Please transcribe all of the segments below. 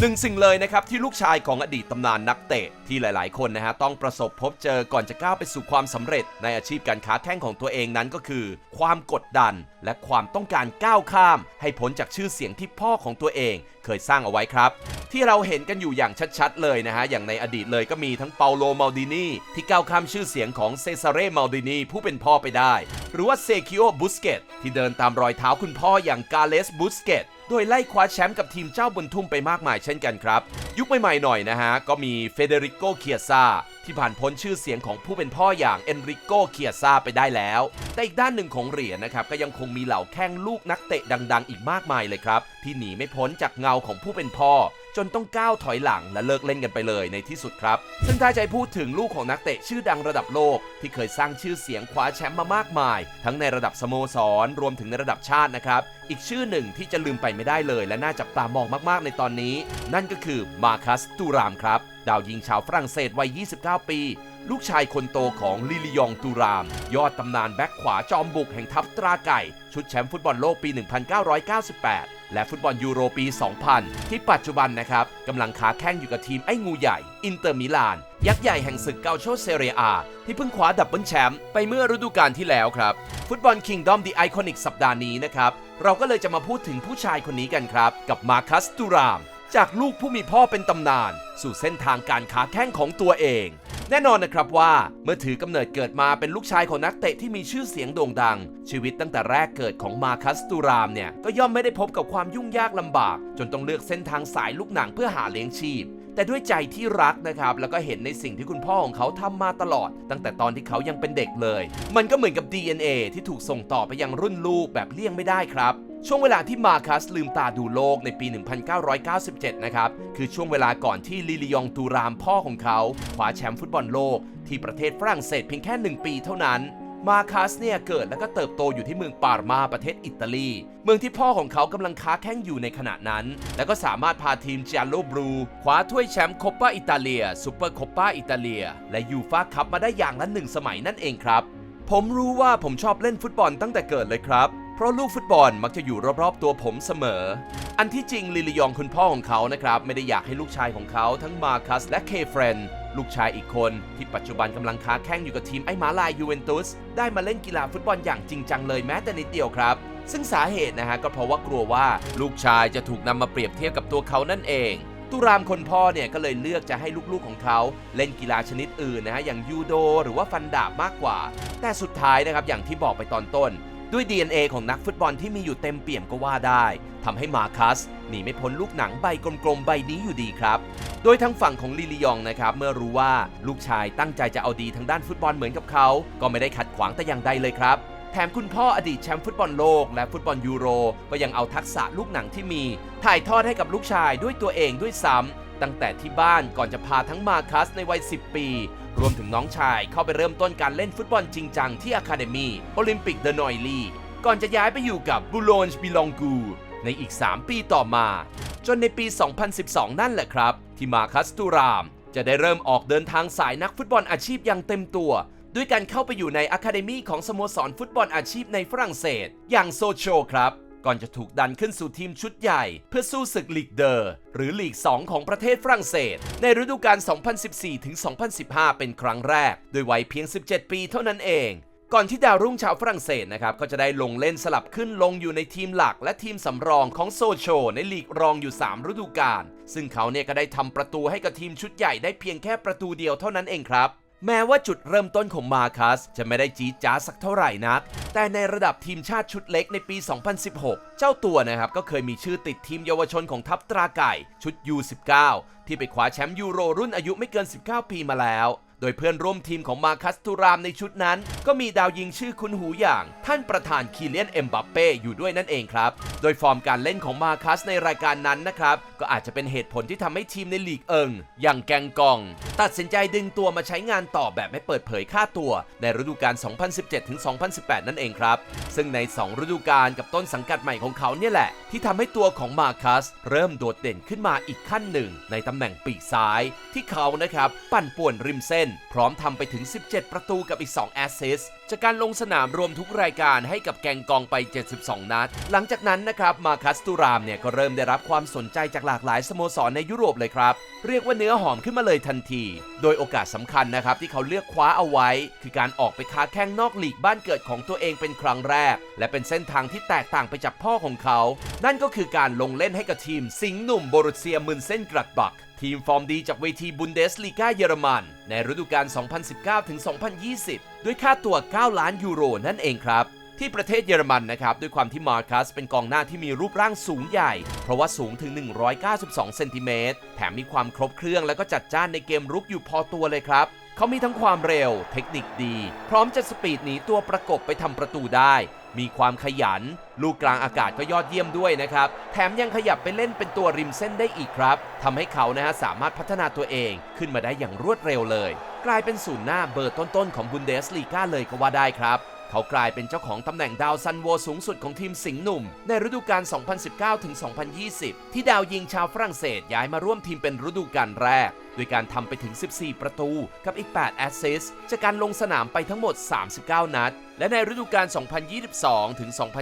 หนึ่งสิ่งเลยนะครับที่ลูกชายของอดีตตำนานนักเตะที่หลายๆ คนนะฮะต้องประสบพบเจอก่อนจะก้าวไปสู่ความสำเร็จ ในอาชีพการค้าแข้งของตัวเองนั้นก็คือ ความกดดัน และความต้องการก้าวข้าม ให้พ้นจากชื่อเสียงที่พ่อของตัวเอง เคยสร้างเอาไว้ครับ ที่เราเห็นกันอยู่อย่างชัดๆ เลยนะฮะอย่างในอดีตเลยก็มีทั้งเปาโลมาลดินีที่ก้าวข้ามชื่อเสียงของเซซาเรมาลดินีผู้เป็นพ่อไปได้ หรือว่าเซคิโอบุสเกตที่เดินตามรอยเท้าคุณพ่ออย่างกาเลสบุสเกต โดยไล่คว้าแชมป์กับทีมเจ้าบุญทุ่มไปมากมายเช่นกันครับ ยุคใหม่ๆหน่อยนะฮะ ก็มีเฟเดริโกเคียซา ที่ผ่านพ้นชื่อเสียงของผู้เป็นพ่ออย่างเอนริโกเคียซาไปได้แล้ว แต่อีกด้านหนึ่งของเหรียญนะครับ ก็ยังคงมีเหล่าแข้งลูกนักเตะดัง ๆ อีกมากมายเลยครับ ที่หนีไม่พ้นจากเงาของผู้เป็นพ่อ จนต้องก้าวถอยหลังและเลิกเล่นกันไปเลยในที่สุดครับ ซึ่งถ้าใจพูดถึงลูกของนักเตะชื่อดังระดับโลก ที่เคยสร้างชื่อเสียงคว้าแชมป์มามากมาย ทั้งในระดับสโมสรรวมถึงในระดับชาตินะครับอีกชื่อหนึ่งที่จะลืมไปไม่ได้เลย และน่าจับตามองมากๆในตอนนี้ นั่นก็คือมาคัสตูรามครับ ดาวยิงชาวฝรั่งเศสวัย 29 ปี ลูกชายคนโตของลิลิยองตูราม ยอดตำนานแบ็คขวาจอมบุกแห่งทัพตราไก่ ชุดแชมป์ฟุตบอลโลกปี 1998 และฟุตบอลยูโรปี 2000 ที่ปัจจุบันนะครับกำลังค้าแข้งอยู่กับทีมไอ้งูใหญ่ อินเตอร์มิลาน ยักษ์ใหญ่แห่งศึกเกาโชเซเรียอา ที่เพิ่งคว้าดับเบิลแชมป์ไปเมื่อฤดูกาลที่แล้วครับ ฟุตบอลคิงดอมดีไอคอนิกสัปดาห์นี้นะครับเราก็เลยจะมาพูดถึงผู้ชายคนนี้กันครับ กับมาคัสตูราม จากลูกผู้มีพ่อเป็นตำนาน สู่เส้นทางการค้าแข้งของตัวเอง แน่นอนนะครับว่าเมื่อถือกำเนิดเกิดมาเป็นลูกชายของนักเตะที่มีชื่อเสียงโด่งดัง ชีวิตตั้งแต่แรกเกิดของมาคัสตูรามเนี่ย ก็ย่อมไม่ได้พบกับความยุ่งยากลำบาก จนต้องเลือกเส้นทางสายลูกหนังเพื่อหาเลี้ยงชีพแต่ด้วยใจที่รักนะครับ แล้วก็เห็นในสิ่งที่คุณพ่อของเขาทำมาตลอด ตั้งแต่ตอนที่เขายังเป็นเด็กเลย มันก็เหมือนกับ DNA ที่ถูกส่งต่อไปยังรุ่นลูกแบบเลี่ยงไม่ได้ครับ ช่วงเวลาที่มาคัสลืมตาดูโลกในปี 1997 นะครับ คือช่วงเวลาก่อนที่ลิลิยองตูรามพ่อของเขาคว้าแชมป์ฟุตบอลโลก ที่ประเทศฝรั่งเศสเพียงแค่ 1 ปีเท่านั้น มาคัสเนี่ยเกิดและก็เติบโตอยู่ที่เมืองปาร์มาประเทศอิตาลี เมืองที่พ่อของเขากำลังค้าแข้งอยู่ในขณะนั้น แล้วก็สามารถพาทีมจิอาโลบรูคว้าถ้วยแชมป์คปาอิตาเลียซูเปอร์โคปาอิตาเลีย และยูฟาคัพมาได้อย่างละหนึ่งสมัยนั่นเองครับผมรู้ว่าผมชอบเล่นฟุตบอลตั้งแต่เกิดเลยครับ เพราะลูกฟุตบอลมักจะอยู่รอบๆตัวผมเสมอ อันที่จริงลิลิยองคุณพ่อของเขานะครับไม่ได้อยากให้ลูกชายของเขาทั้งมาคัสและเคเฟรนลูกชายอีกคนที่ปัจจุบันกำลังค้าแข้งอยู่กับทีมไอ้หมาลายยูเวนตุสได้มาเล่นกีฬาฟุตบอลอย่างจริงจังเลยแม้แต่นิดเดียวครับ ซึ่งสาเหตุนะฮะก็เพราะว่ากลัวว่าลูกชายจะถูกนำมาเปรียบเทียบกับตัวเขานั่นเองตุรามคนพ่อเนี่ยก็เลยเลือกจะให้ลูกๆของเขา เล่นกีฬาชนิดอื่นนะฮะอย่างยูโด หรือว่าฟันดาบมากกว่า แต่สุดท้ายนะครับอย่างที่บอกไปตอนต้น ด้วย DNA ของนักฟุตบอลที่มีอยู่เต็มเปี่ยมก็ว่าได้ทำให้มาคัสหนีไม่พ้นลูกหนังใบกลมๆใบนี้อยู่ดีครับ โดยทางฝั่งของลิลิยองนะครับ เมื่อรู้ว่าลูกชายตั้งใจจะเอาดีทางด้านฟุตบอลเหมือนกับเขา ก็ไม่ได้ขัดขวางแต่อย่างใดเลยครับแถมคุณพ่ออดีตแชมป์ฟุตบอลโลกและฟุตบอลยูโร ก็ยังเอาทักษะลูกหนังที่มี ถ่ายทอดให้กับลูกชายด้วยตัวเองด้วยซ้ำ ตั้งแต่ที่บ้านก่อนจะพาทั้งมาคัสในวัย 10 ปี รวมถึงน้องชายเข้าไปเริ่มต้นการเล่นฟุตบอลจริงจังที่อะคาเดมีโอลิมปิกเดนอยลีก่อนจะย้ายไปอยู่กับบูโลนบิลองกู ในอีก 3 ปีต่อมา จนในปี 2012 นั่นแหละครับ ที่มาคัสตูราม จะได้เริ่มออกเดินทางสายนักฟุตบอลอาชีพอย่างเต็มตัว ด้วยการเข้าไปอยู่ในอะคาเดมีของสโมสรฟุตบอลอาชีพในฝรั่งเศส อย่างโซโชครับ ก่อนจะถูกดันขึ้นสู่ทีมชุดใหญ่ เพื่อสู้ศึกลีกเดอร์หรือลีก 2 ของประเทศฝรั่งเศส ในฤดูกาล 2014-2015 เป็นครั้งแรก โดยวัยเพียง 17 ปีเท่านั้นเองก่อนที่ดาวรุ่งชาวฝรั่งเศสนะครับ ก็จะได้ลงเล่นสลับขึ้นลงอยู่ในทีมหลักและทีมสำรองของโซโช ในลีกรองอยู่ 3 ฤดูกาลซึ่งเขาเนี่ยก็ได้ทำประตูให้กับทีมชุดใหญ่ได้เพียงแค่ประตูเดียวเท่านั้นเองครับ แม้ว่าจุดเริ่มต้นของมาคัสจะไม่ได้จี๊ดจ้าสักเท่าไหร่นัก แต่ในระดับทีมชาติชุดเล็กในปี 2016 เจ้าตัวนะครับก็เคยมีชื่อติดทีมเยาวชนของทัพตราไก่ชุด U19 ที่ไปคว้าแชมป์ยูโรรุ่นอายุไม่เกิน 19 ปีมาแล้ว โดยเพื่อนร่วมทีมของมาคัสตูรามในชุดนั้น ก็มีดาวยิงชื่อคุณหูอย่าง ท่านประธานคีเลียนเอ็มบัปเป้อยู่ด้วยนั่นเองครับ โดยฟอร์มการเล่นของมาคัสในรายการนั้นนะครับ ก็อาจจะเป็นเหตุผลที่ทำให้ทีมในลีกเอิง อย่างแกงกอง ตัดสินใจดึงตัวมาใช้งานต่อแบบไม่เปิดเผยค่าตัว ในฤดูกาล 2017-2018 นั่นเองครับ ซึ่งใน 2 ฤดูกาลกับต้นสังกัดใหม่ของเขาเนี่ยแหละ ที่ทำให้ตัวของมาคัสเริ่มโดดเด่นขึ้นมาอีกขั้นหนึ่ง ในตำแหน่งปีกซ้าย ที่เขานะครับปั่นป่วนริมเส้นน พร้อมทำไปถึง 17 ประตูกับอีก 2 แอสซิสจากการลงสนามรวมทุกรายการให้กับแกงกองไป 72 นัด หลังจากนั้นนะครับ มาคัสตูรามเนี่ยก็เริ่มได้รับความสนใจจากหลากหลายสโมสรในยุโรปเลยครับ เรียกว่าเนื้อหอมขึ้นมาเลยทันที โดยโอกาสสำคัญนะครับที่เขาเลือกคว้าเอาไว้ คือการออกไปค้าแข่งนอกลีกบ้านเกิดของตัวเองเป็นครั้งแรก และเป็นเส้นทางที่แตกต่างไปจากพ่อของเขา นั่นก็คือการลงเล่นให้กับทีมสิงห์หนุ่มโบรุเซียมึนเส้นกรัดบักทีมฟอร์มดีจากเวทีบุนเดสลีกาเยอรมัน ในฤดูกาล 2019-2020 ด้วยค่าตัว 9 ล้านยูโรนั่นเองครับ ที่ประเทศเยอรมันนะครับ ด้วยความที่มาร์คัสเป็นกองหน้าที่มีรูปร่างสูงใหญ่ เพราะว่าสูงถึง 192 เซนติเมตร แถมมีความครบเครื่องแล้วก็จัดจ้านในเกมรุกอยู่พอตัวเลยครับ เขามีทั้งความเร็ว เทคนิคดี พร้อมจะสปีดหนีตัวประกบไปทำประตูได้ มีความขยัน ลูกกลางอากาศก็ยอดเยี่ยมด้วยนะครับ แถมยังขยับไปเล่นเป็นตัวริมเส้นได้อีกครับทำให้เขานะฮะสามารถพัฒนาตัวเองขึ้นมาได้อย่างรวดเร็วเลย กลายเป็นศูนย์หน้าเบอร์ต้นๆของบุนเดสลีกาเลยก็ว่าได้ครับ เขากลายเป็นเจ้าของตำแหน่งดาวซันโวสูงสุดของทีมสิงห์หนุ่ม ในฤดูกาล 2019-2020 ที่ดาวยิงชาวฝรั่งเศสย้ายมาร่วมทีมเป็นฤดูกาลแรก โดยการทำไปถึง 14 ประตูกับอีก 8 แอสซิสจากการลงสนามไปทั้งหมด 39 นัด และในฤดูกาล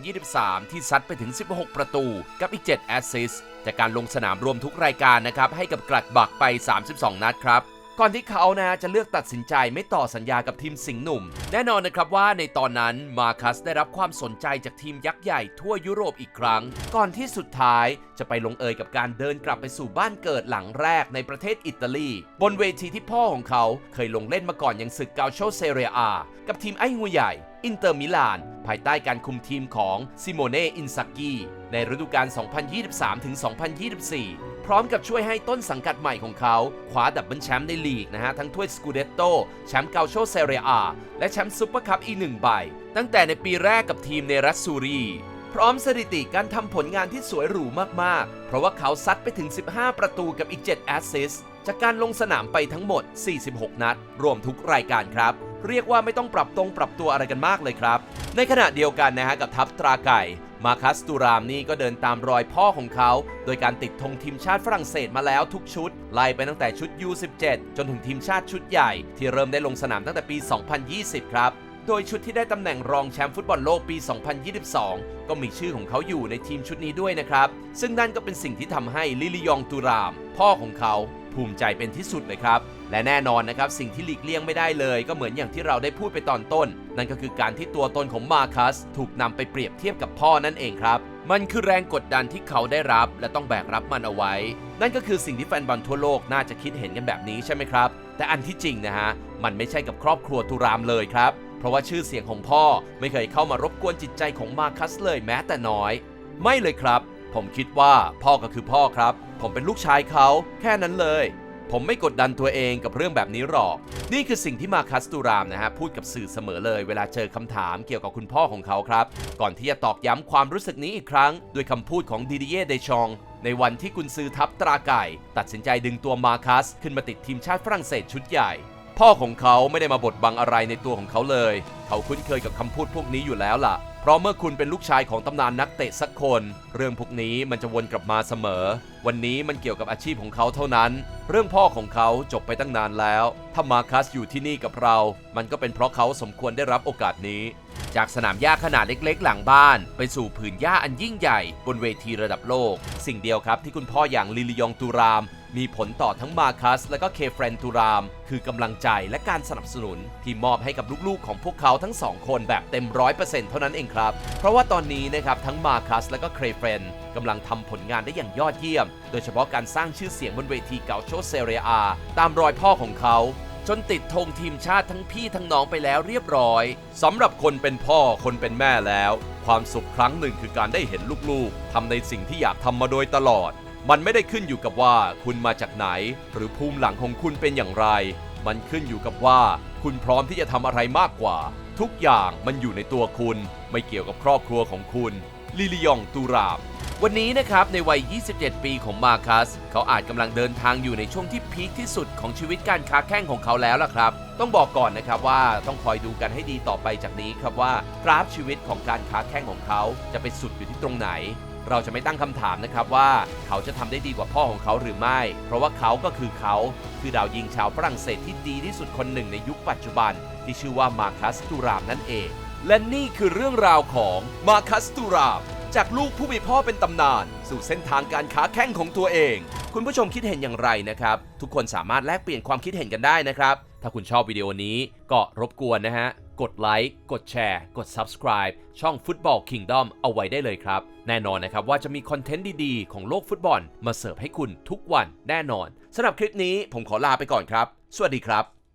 2022-2023 ที่ซัดไปถึง 16 ประตูกับอีก 7 แอสซิสจากการลงสนามรวมทุกรายการนะครับให้กับกลัดบักไป 32 นัดครับ ก่อนที่เขานะจะเลือกตัดสินใจไม่ต่อสัญญากับทีมสิงห์หนุ่ม แน่นอนนะครับว่าในตอนนั้นมาคัสได้รับความสนใจจากทีมยักษ์ใหญ่ทั่วยุโรปอีกครั้ง ก่อนที่สุดท้ายจะไปลงเอยกับการเดินกลับไปสู่บ้านเกิดหลังแรกในประเทศอิตาลี บนเวทีที่พ่อของเขาเคยลงเล่นมาก่อนอย่างศึกเกาโชเซเรียอากับทีมไอ้งูใหญ่ อินเตอร์มิลาน ภายใต้การคุมทีมของซิโมเน่อินซากิ ในฤดูกาล 2023-2024 พร้อมกับช่วยให้ต้นสังกัดใหม่ของเขาคว้าดับเบิลแชมป์ในลีกนะฮะ ทั้งถ้วยสกูเดตโตแชมป์เกาโชเซเรียอาและแชมป์ซุปเปอร์คัพอีกหนึ่งใบ ตั้งแต่ในปีแรกกับทีมเนรัสซูรีพร้อมสถิติการทำผลงานที่สวยหรูมาก ๆ เพราะว่าเขาซัดไปถึง 15 ประตูกับอีก 7 แอสซิสจากการลงสนามไปทั้งหมด 46 นัด รวมทุกรายการครับ เรียกว่าไม่ต้องปรับตรงปรับตัวอะไรกันมากเลยครับ ในขณะเดียวกันนะฮะกับทัพตราไก่ มาคัสตูรามนี่ก็เดินตามรอยพ่อของเขา โดยการติดธงทีมชาติฝรั่งเศสมาแล้วทุกชุด ไล่ไปตั้งแต่ชุด U17 จนถึงทีมชาติชุดใหญ่ ที่เริ่มได้ลงสนามตั้งแต่ปี 2020 ครับโดยชุดที่ได้ตำแหน่งรองแชมป์ฟุตบอลโลกปี 2022 ก็มีชื่อของเขาอยู่ในทีมชุดนี้ด้วยนะครับ ซึ่งนั่นก็เป็นสิ่งที่ทำให้ลิลิยองตูราม พ่อของเขา ภูมิใจเป็นที่สุดเลยครับ และแน่นอนนะครับสิ่งที่หลีกเลี่ยงไม่ได้เลย ก็เหมือนอย่างที่เราได้พูดไปตอนต้น นั่นก็คือการที่ตัวตนของมาคัสถูกนำไปเปรียบเทียบกับพ่อนั่นเองครับ มันคือแรงกดดันที่เขาได้รับ และต้องแบกรับมันเอาไว้ นั่นก็คือสิ่งที่แฟนบอลทั่วโลกน่าจะคิดเห็นกันแบบนี้ใช่ไหมครับ แต่อันที่จริงนะฮะมันไม่ใช่กับครอบครัวตุรามเลยครับเพราะว่าชื่อเสียงของพ่อไม่เคยเข้ามารบกวนจิตใจของมาคัสเลยแม้แต่น้อย ไม่เลยครับ ผมคิดว่าพ่อก็คือพ่อครับ ผมเป็นลูกชายเขาแค่นั้นเลย ผมไม่กดดันตัวเองกับเรื่องแบบนี้หรอก นี่คือสิ่งที่มาคัสตูรามนะฮะพูดกับสื่อเสมอเลย เวลาเจอคำถามเกี่ยวกับคุณพ่อของเขาครับ ก่อนที่จะตอกย้ำความรู้สึกนี้อีกครั้ง ด้วยคำพูดของดิดิเย่เดชองในวันที่กุนซือทัพตราไก่ ตัดสินใจดึงตัวมาคัสขึ้นมาติดทีมชาติฝรั่งเศสชุดใหญ่ พ่อของเขาไม่ได้มาบดบังอะไรในตัวของเขาเลย เขาคุ้นเคยกับคำพูดพวกนี้อยู่แล้วล่ะ เพราะเมื่อคุณเป็นลูกชายของตำนานนักเตะสักคน เรื่องพวกนี้มันจะวนกลับมาเสมอ วันนี้มันเกี่ยวกับอาชีพของเขาเท่านั้น เรื่องพ่อของเขาจบไปตั้งนานแล้ว ถ้ามาคัสอยู่ที่นี่กับเรา มันก็เป็นเพราะเขาสมควรได้รับโอกาสนี้จากสนามหญ้าขนาดเล็กๆ หลังบ้าน ไปสู่ผืนหญ้าอันยิ่งใหญ่ บนเวทีระดับโลก สิ่งเดียวครับที่คุณพ่ออย่างลิลิยองตูราม มีผลต่อทั้งมาคัสและก็เคเฟรนตูราม คือกำลังใจและการสนับสนุน ที่มอบให้กับลูกๆ ของพวกเขาทั้งสองคนแบบเต็มร้อยเปอร์เซ็นต์เท่านั้นเองครับ เพราะว่าตอนนี้นะครับทั้งมาคัสและก็เคเฟรนกำลังทำผลงานได้อย่างยอดเยี่ยม โดยเฉพาะการสร้างชื่อเสียงบนเวทีเกาโชเซเรียอาตามรอยพ่อของเขาจนติดธงทีมชาติทั้งพี่ทั้งน้องไปแล้วเรียบร้อยสำหรับคนเป็นพ่อคนเป็นแม่แล้ว ความสุขครั้งหนึ่งคือการได้เห็นลูกๆทำในสิ่งที่อยากทำมาโดยตลอด มันไม่ได้ขึ้นอยู่กับว่าคุณมาจากไหน หรือภูมิหลังของคุณเป็นอย่างไร มันขึ้นอยู่กับว่า คุณพร้อมที่จะทำอะไรมากกว่า ทุกอย่างมันอยู่ในตัวคุณ ไม่เกี่ยวกับครอบครัวของคุณ ลิลิยองตูราม วันนี้นะครับในวัย 27 ปีของมาคัส เขาอาจกำลังเดินทางอยู่ในช่วงที่พีคที่สุดของชีวิตการค้าแข่งของเขาแล้วล่ะครับ ต้องบอกก่อนนะครับว่าต้องคอยดูกันให้ดีต่อไปจากนี้ครับว่ากราฟชีวิตของการค้าแข่งของเขาจะไปสุดอยู่ที่ตรงไหนเราจะไม่ตั้งคำถามนะครับว่าเขาจะทำได้ดีกว่าพ่อของเขาหรือไม่ เพราะว่าเขาก็คือเขา คือดาวยิงชาวฝรั่งเศสที่ดีที่สุดคนหนึ่งในยุคปัจจุบัน ที่ชื่อว่ามาคัสตูรามนั่นเอง และนี่คือเรื่องราวของมาคัสตูรามจากลูกผู้มีพ่อเป็นตำนาน สู่เส้นทางการค้าแข่งของตัวเอง คุณผู้ชมคิดเห็นอย่างไรนะครับ ทุกคนสามารถแลกเปลี่ยนความคิดเห็นกันได้นะครับ ถ้าคุณชอบวิดีโอนี้ก็รบกวนนะฮะ กดไลค์กดแชร์ กด subscribe ช่อง Football Kingdom เอาไว้ได้เลยครับ แน่นอนนะครับว่าจะมีคอนเทนต์ดีๆ ของโลกฟุตบอล มาเสิร์ฟให้คุณทุกวันแน่นอนสำหรับคลิปนี้ผมขอลาไปก่อนครับ สวัสดีครับ